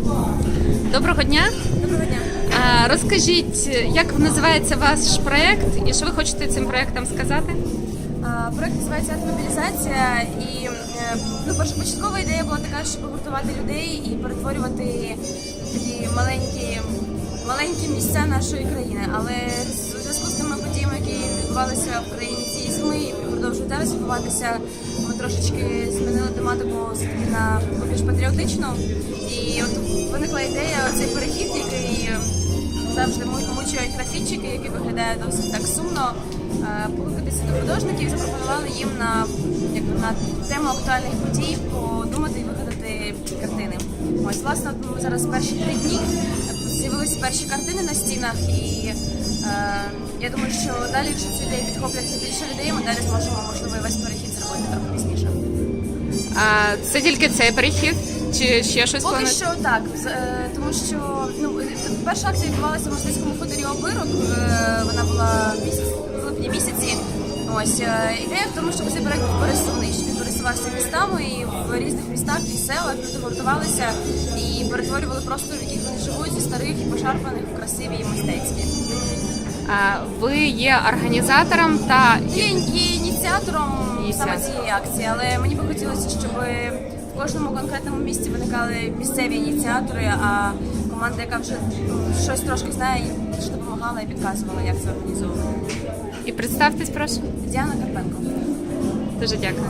Доброго дня. Доброго дня. А, розкажіть, як називається ваш проект і що ви хочете цим проектом сказати? А, Проект називається «Мобілізація» і е, ну, першопочаткова ідея була така, щоб гуртувати людей і перетворювати такі маленькі, маленькі місця нашої країни. Але в зв'язку з тими подіями, які відбувалися в країні цієї зими зараз відбуватися, ми трошечки змінили тематику на більш патріотичну. І от виникла ідея цей перехід, який завжди му- мучують графітчики, які виглядають досить так сумно. е, Покликатися до художників і запропонували їм на, якби, на тему актуальних подій подумати і вигадати картини. Ось, власне, ми зараз перші три дні з'явилися перші картини на стінах, і е, я думаю, що далі, якщо цю ідею підхоплять більше людей, ми далі зможемо можливо і весь перехід зробити трохи пізніше. А, це тільки цей перехід? Чи ще щось Поки плануєте? що так, з- е, тому що ну перша акція відбувалася в мистецькому хуторі обирок. е, Вона була в місяць в липні місяці. Ось е, ідея в тому, щоб цей проект був пересувний, щоб він пересувався містами і в різних містах і селах люди гуртувалися і перетворювали простори, в яких вони живуть зі старих і пошарпаних в красиві і ви є організатором та є ініціатором саме цієї акції, але мені би хотілося, щоб в кожному конкретному місці виникали місцеві ініціатори, а команда, яка вже ну, щось трошки знає, більше допомагала і підказувала, як це організовувати. і представтесь, прошу. Діана Карпенко. Дуже дякую.